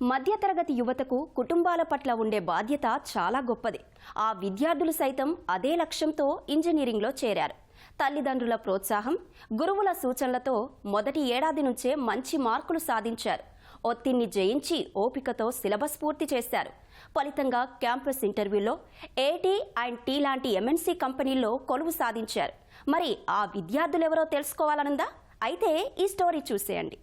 మధ్యతరగతి యువతకు కుటుంబాల పట్ల ఉండే బాధ్యత చాలా గొప్పది. ఆ విద్యార్థులు సైతం అదే లక్ష్యంతో ఇంజనీరింగ్లో చేరారు. తల్లిదండ్రుల ప్రోత్సాహం గురువుల సూచనలతో మొదటి ఏడాది నుంచే మంచి మార్కులు సాధించారు. ఒత్తిడిని జయించి ఓపికతో సిలబస్ పూర్తి చేశారు. ఫలితంగా క్యాంపస్ ఇంటర్వ్యూలో ఏటీ అండ్ టీ లాంటి ఎంఎన్సీ కంపెనీల్లో కొలువు సాధించారు. మరి ఆ విద్యార్థులెవరో తెలుసుకోవాలనుందా? అయితే ఈ స్టోరీ చూసేయండి.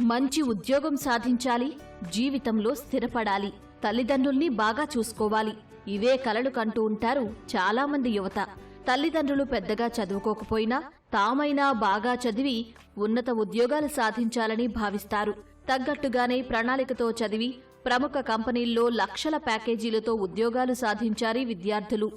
మంచి ఉద్యోగం సాధించాలి జీవితంలో స్థిరపడాలి తల్లిదండ్రుల్ని బాగా చూసుకోవాలి. ఇవే కలలు కంటూ ఉంటారు చాలా మంది యువత. తల్లిదండ్రులు పెద్దగా చదువుకోకపోయినా తామైనా బాగా చదివి ఉన్నత ఉద్యోగాలు సాధించాలని భావిస్తారు. తగ్గట్టుగానే ప్రణాళికతో చదివి ప్రముఖ కంపెనీల్లో లక్షల ప్యాకేజీలతో ఉద్యోగాలు సాధించారు విద్యార్థులు.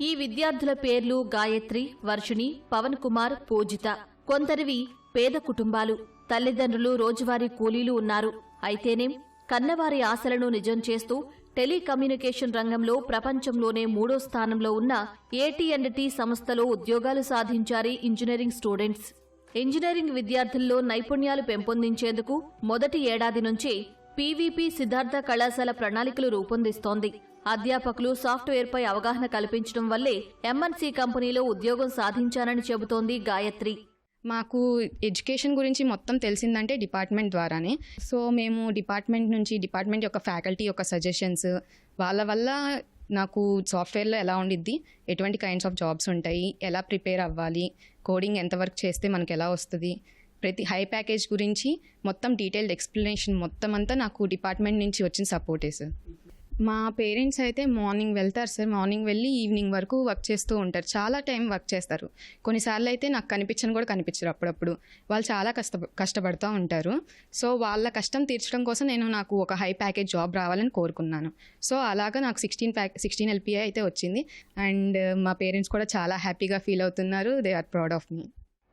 ఈ విద్యార్థుల పేర్లు గాయత్రి వర్షిణి పవన్ కుమార్ పూజిత. కొందరివి పేద కుటుంబాలు. తల్లిదండ్రులు రోజువారీ కూలీలు ఉన్నారు. అయితేనేం కన్నవారి ఆశలను నిజం చేస్తూ టెలికమ్యూనికేషన్ రంగంలో ప్రపంచంలోనే మూడో స్థానంలో ఉన్న ఏటీ అండ్ టీ సంస్థలో ఉద్యోగాలు సాధించారు ఇంజనీరింగ్ స్టూడెంట్స్. ఇంజనీరింగ్ విద్యార్థుల్లో నైపుణ్యాలు పెంపొందించేందుకు మొదటి ఏడాది నుంచే పీవీపీ సిద్ధార్థ కళాశాల ప్రణాళికలు రూపొందిస్తోంది. అధ్యాపకులు సాఫ్ట్వేర్పై అవగాహన కల్పించడం వల్లే ఎంఎన్సీ కంపెనీలో ఉద్యోగం సాధించానని చెబుతోంది గాయత్రి. మాకు ఎడ్యుకేషన్ గురించి మొత్తం తెలిసిందంటే డిపార్ట్మెంట్ ద్వారానే. సో మేము డిపార్ట్మెంట్ నుంచి డిపార్ట్మెంట్ యొక్క ఫ్యాకల్టీ యొక్క సజెషన్స్ వాళ్ళ వల్ల నాకు సాఫ్ట్వేర్లో ఎలా ఉండిద్ది ఎటువంటి కైండ్స్ ఆఫ్ జాబ్స్ ఉంటాయి ఎలా ప్రిపేర్ అవ్వాలి కోడింగ్ ఎంతవరకు చేస్తే మనకు ఎలా వస్తుంది ప్రతి హై ప్యాకేజ్ గురించి మొత్తం డీటెయిల్డ్ ఎక్స్ప్లెనేషన్ మొత్తం అంతా నాకు డిపార్ట్మెంట్ నుంచి వచ్చిన సపోర్టే సార్. మా పేరెంట్స్ అయితే మార్నింగ్ వెళ్తారు సార్. మార్నింగ్ వెళ్ళి ఈవినింగ్ వరకు వర్క్ చేస్తూ ఉంటారు. చాలా టైం వర్క్ చేస్తారు. కొన్నిసార్లు అయితే నాకు కనిపించని కూడా కనిపించరు అప్పుడప్పుడు. వాళ్ళు చాలా కష్ట కష్టపడుతూ ఉంటారు. సో వాళ్ళ కష్టం తీర్చడం కోసం నేను నాకు ఒక హై ప్యాకేజ్ జాబ్ రావాలని కోరుకున్నాను. సో అలాగా నాకు సిక్స్టీన్ ప్యాక్ సిక్స్టీన్ ఎల్పిఐ అయితే వచ్చింది. అండ్ మా పేరెంట్స్ కూడా చాలా హ్యాపీగా ఫీల్ అవుతున్నారు. They are proud of me.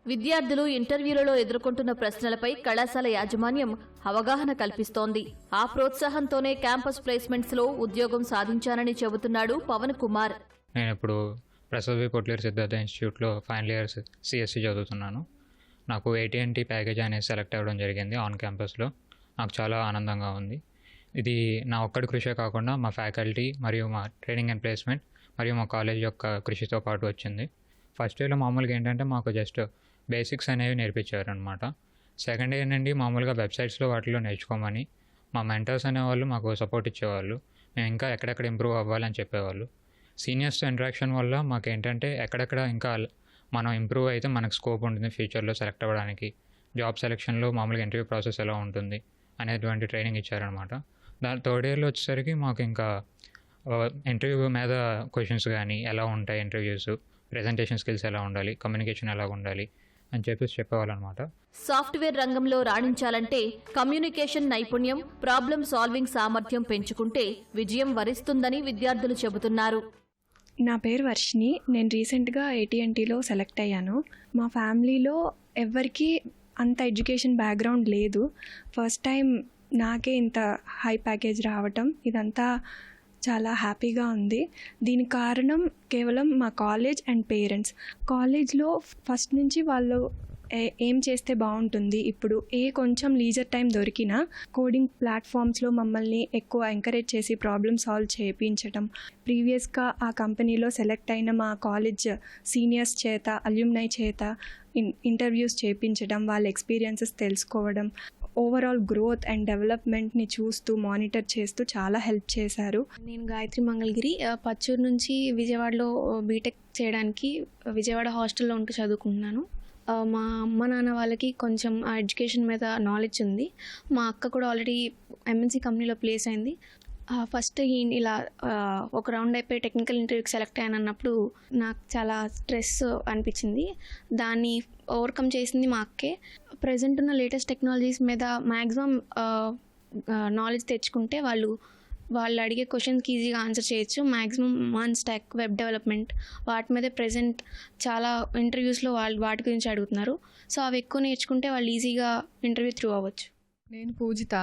విద్యార్థులు ఇంటర్వ్యూలలో ఎదుర్కొంటున్న ప్రశ్నలపై కళాశాల యాజమాన్యం అవగాహన కల్పిస్తోంది. ఆ ప్రోత్సాహంతోనే క్యాంపస్ ప్లేస్మెంట్స్లో ఉద్యోగం సాధించానని చెబుతున్నాడు పవన్ కుమార్. నేను ఇప్పుడు ప్రసవి కొట్లేరు సిద్ధార్థ ఇన్స్టిట్యూట్లో ఫైనల్ ఇయర్ సిఎస్సి చదువుతున్నాను. నాకు ఏటీఎన్టీ ప్యాకేజ్ అనేది సెలెక్ట్ అవ్వడం జరిగింది ఆన్ క్యాంపస్లో. నాకు చాలా ఆనందంగా ఉంది. ఇది నా ఒక్కడి కృషే కాకుండా మా ఫ్యాకల్టీ మరియు మా ట్రైనింగ్ అండ్ ప్లేస్మెంట్ మరియు మా కాలేజ్ యొక్క కృషితో పాటు వచ్చింది. ఫస్ట్ ఇయర్లో మామూలుగా ఏంటంటే మాకు జస్ట్ బేసిక్స్ అనేవి నేర్పించారు అనమాట సెకండ్ ఇయర్ నుండి మామూలుగా వెబ్సైట్స్లో వాటిలో నేర్చుకోమని మా మెంటర్స్ అనేవాళ్ళు మాకు సపోర్ట్ ఇచ్చేవాళ్ళు. మేము ఇంకా ఎక్కడెక్కడ ఇంప్రూవ్ అవ్వాలని చెప్పేవాళ్ళు. సీనియర్స్తో ఇంటరాక్షన్ వల్ల మాకు ఏంటంటే ఎక్కడెక్కడ ఇంకా మనం ఇంప్రూవ్ అయితే మనకు స్కోప్ ఉంటుంది ఫ్యూచర్లో సెలెక్ట్ అవ్వడానికి. జాబ్ సెలెక్షన్లో మామూలుగా ఇంటర్వ్యూ ప్రాసెస్ ఎలా ఉంటుంది అనేటువంటి ట్రైనింగ్ ఇచ్చారనమాట దాని థర్డ్ ఇయర్లో వచ్చేసరికి మాకు ఇంకా ఇంటర్వ్యూ మీద క్వశ్చన్స్ కానీ ఎలా ఉంటాయి ఇంటర్వ్యూస్ ప్రెజెంటేషన్ స్కిల్స్ ఎలా ఉండాలి కమ్యూనికేషన్ ఎలా ఉండాలి అని చెప్పేసి చెప్పేవాళ్ళనమాట. సాఫ్ట్వేర్ రంగంలో రాణించాలంటే కమ్యూనికేషన్ నైపుణ్యం ప్రాబ్లం సాల్వింగ్ సామర్థ్యం పెంచుకుంటే విజయం వరిస్తుందని విద్యార్థులు చెబుతున్నారు. నా పేరు వర్షిని నేను రీసెంట్గా ఏటీఎన్టీలో సెలెక్ట్ అయ్యాను. మా ఫ్యామిలీలో ఎవ్వరికీ అంత ఎడ్యుకేషన్ బ్యాక్గ్రౌండ్ లేదు. ఫస్ట్ టైం నాకే ఇంత హై ప్యాకేజ్ రావటం ఇదంతా చాలా హ్యాపీగా ఉంది. దీనికి కారణం కేవలం మా కాలేజ్ అండ్ పేరెంట్స్. కాలేజ్లో ఫస్ట్ నుంచి వాళ్ళు ఏ- ఏం చేస్తే బాగుంటుంది? ఇప్పుడు ఏ కొంచెం లీజర్ టైం దొరికినా కోడింగ్ ప్లాట్ఫామ్స్లో మమ్మల్ని ఎక్కువ ఎంకరేజ్ చేసి ప్రాబ్లమ్ సాల్వ్ చేయించడం ప్రీవియస్గా ఆ కంపెనీలో సెలెక్ట్ అయిన మా కాలేజ్ సీనియర్స్ చేత అల్యూమ్నై చేత ఇన్ ఇంటర్వ్యూస్ చేయించడం వాళ్ళ ఎక్స్పీరియన్సెస్ తెలుసుకోవడం ఓవరాల్ గ్రోత్ అండ్ డెవలప్మెంట్ని చూస్తూ మానిటర్ చేస్తూ చాలా హెల్ప్ చేశారు. నేను గాయత్రి మంగళగిరి పచ్చూరు నుంచి విజయవాడలో బీటెక్ చేయడానికి విజయవాడ హాస్టల్లో ఉంటూ చదువుకుంటున్నాను. మా అమ్మ నాన్న వాళ్ళకి కొంచెం ఆ ఎడ్యుకేషన్ మీద నాలెడ్జ్ ఉంది. మా అక్క కూడా ఆల్రెడీ ఎంఎన్సీ కంపెనీలో ప్లేస్ అయింది. ఫస్ట్ ఇలా ఒక రౌండ్ అయిపోయి టెక్నికల్ ఇంటర్వ్యూకి సెలెక్ట్ అయ్యాను అన్నప్పుడు నాకు చాలా స్ట్రెస్ అనిపించింది. దాన్ని ఓవర్కమ్ చేసింది మా అక్కే. ప్రజెంట్ ఉన్న లేటెస్ట్ టెక్నాలజీస్ మీద మ్యాక్సిమం నాలెడ్జ్ తెచ్చుకుంటే వాళ్ళు వాళ్ళు అడిగే క్వశ్చన్స్కి ఈజీగా ఆన్సర్ చేయొచ్చు. Maximum one stack web development వాటి మీద ప్రజెంట్ చాలా ఇంటర్వ్యూస్లో వాళ్ళు వాటి గురించి అడుగుతున్నారు. సో అవి ఎక్కువ నేర్చుకుంటే వాళ్ళు ఈజీగా ఇంటర్వ్యూ త్రూ అవ్వచ్చు. నేను పూజిత.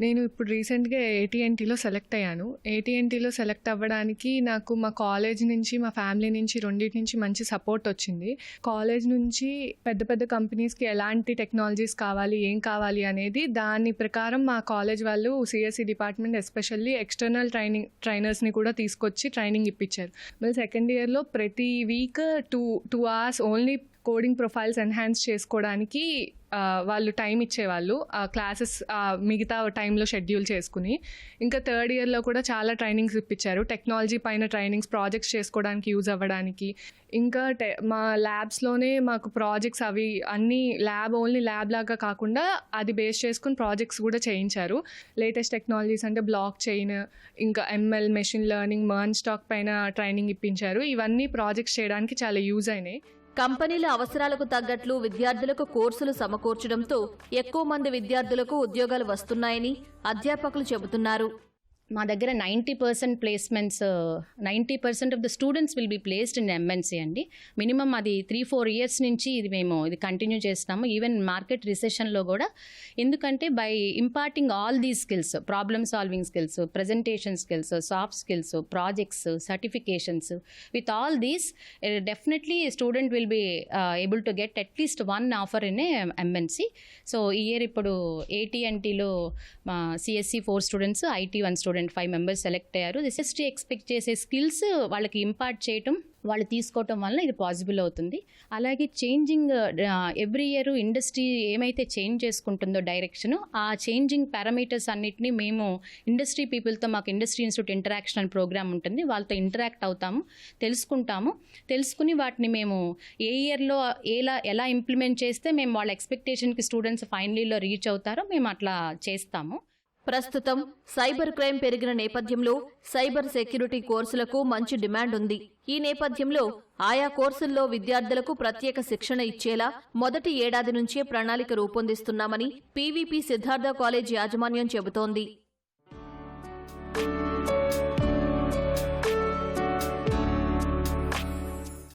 నేను ఇప్పుడు రీసెంట్గా ఏటీఎన్టీలో సెలెక్ట్ అయ్యాను. ఏటీఎన్టీలో సెలెక్ట్ అవ్వడానికి నాకు మా కాలేజ్ నుంచి మా ఫ్యామిలీ నుంచి రెండింటి నుంచి మంచి సపోర్ట్ వచ్చింది. కాలేజ్ నుంచి పెద్ద పెద్ద కంపెనీస్కి ఎలాంటి టెక్నాలజీస్ కావాలి ఏం కావాలి అనేది దాని ప్రకారం మా కాలేజ్ వాళ్ళు CSC department especially external training ట్రైనర్స్ని కూడా తీసుకొచ్చి ట్రైనింగ్ ఇప్పించారు మళ్ళీ సెకండ్ ఇయర్లో ప్రతి week two two hours only coding profiles enhance చేసుకోవడానికి వాళ్ళు టైం ఇచ్చేవాళ్ళు ఆ క్లాసెస్ మిగతా టైంలో షెడ్యూల్ చేసుకుని. ఇంకా థర్డ్ ఇయర్లో కూడా చాలా ట్రైనింగ్స్ ఇప్పించారు. టెక్నాలజీ పైన ట్రైనింగ్స్ ప్రాజెక్ట్స్ చేసుకోవడానికి యూజ్ అవ్వడానికి. ఇంకా టె మా ల్యాబ్స్లోనే మాకు ప్రాజెక్ట్స్ అవి అన్నీ ల్యాబ్ ఓన్లీ ల్యాబ్ లాగా కాకుండా అది బేస్ చేసుకుని ప్రాజెక్ట్స్ కూడా చేయించారు. లేటెస్ట్ టెక్నాలజీస్ అంటే బ్లాక్ చైన్ ఇంకా ML machine learning MERN stack పైన ట్రైనింగ్ ఇప్పించారు. ఇవన్నీ ప్రాజెక్ట్స్ చేయడానికి చాలా యూజ్ అయినాయి. కంపెనీల అవసరాలకు తగ్గట్లు విద్యార్థులకు కోర్సులు సమకూర్చడంతో ఎక్కువ మంది విద్యార్థులకు ఉద్యోగాలు వస్తున్నాయని అధ్యాపకులు చెబుతున్నారు. మా దగ్గర ninety percent placements ninety percent of the students will be placed in MNC అండి. మినిమం అది త్రీ ఫోర్ ఇయర్స్ నుంచి ఇది మేము ఇది కంటిన్యూ చేస్తున్నాము. ఈవెన్ మార్కెట్ రిసెషన్లో కూడా. ఎందుకంటే by imparting all the skills problem solving skills presentation skills soft skills projects certifications. With all these definitely student will be able to get at least one offer in a MNC so ఈ year ఇప్పుడు ఏటీఎన్టీలో CSC four students IT one student five members select అయ్యారు. SST expect చేసే skills వాళ్ళకి impart చేయటం వాళ్ళు తీసుకోవటం వలన ఇది పాసిబుల్ అవుతుంది. అలాగే చేంజింగ్ ఎవ్రీ ఇయర్ ఇండస్ట్రీ ఏమైతే చేంజ్ చేసుకుంటుందో డైరెక్షన్ ఆ చేంజింగ్ పారామీటర్స్ అన్నిటిని మేము ఇండస్ట్రీ పీపుల్తో మాకు ఇండస్ట్రీ ఇన్స్టిట్యూట్ ఇంటరాక్షన్ అనే ప్రోగ్రామ్ ఉంటుంది. వాళ్ళతో ఇంటరాక్ట్ అవుతాము తెలుసుకుంటాము. తెలుసుకుని వాటిని మేము ఏ ఇయర్లో ఎలా ఎలా ఇంప్లిమెంట్ చేస్తే మేము వాళ్ళ ఎక్స్పెక్టేషన్కి స్టూడెంట్స్ ఫైనలీలో రీచ్ అవుతారో మేము అట్లా చేస్తాము. ప్రస్తుతం సైబర్ క్రైమ్ పెరిగిన నేపథ్యంలో సైబర్ సెక్యూరిటీ కోర్సులకు మంచి డిమాండ్ ఉంది. ఈ నేపథ్యంలో ఆయా కోర్సుల్లో విద్యార్థులకు ప్రత్యేక శిక్షణ ఇచ్చేలా మొదటి ఏడాది నుంచే ప్రణాళిక రూపొందిస్తున్నామని పీవీపీ సిద్ధార్థ కాలేజ్ యాజమాన్యం చెబుతోంది.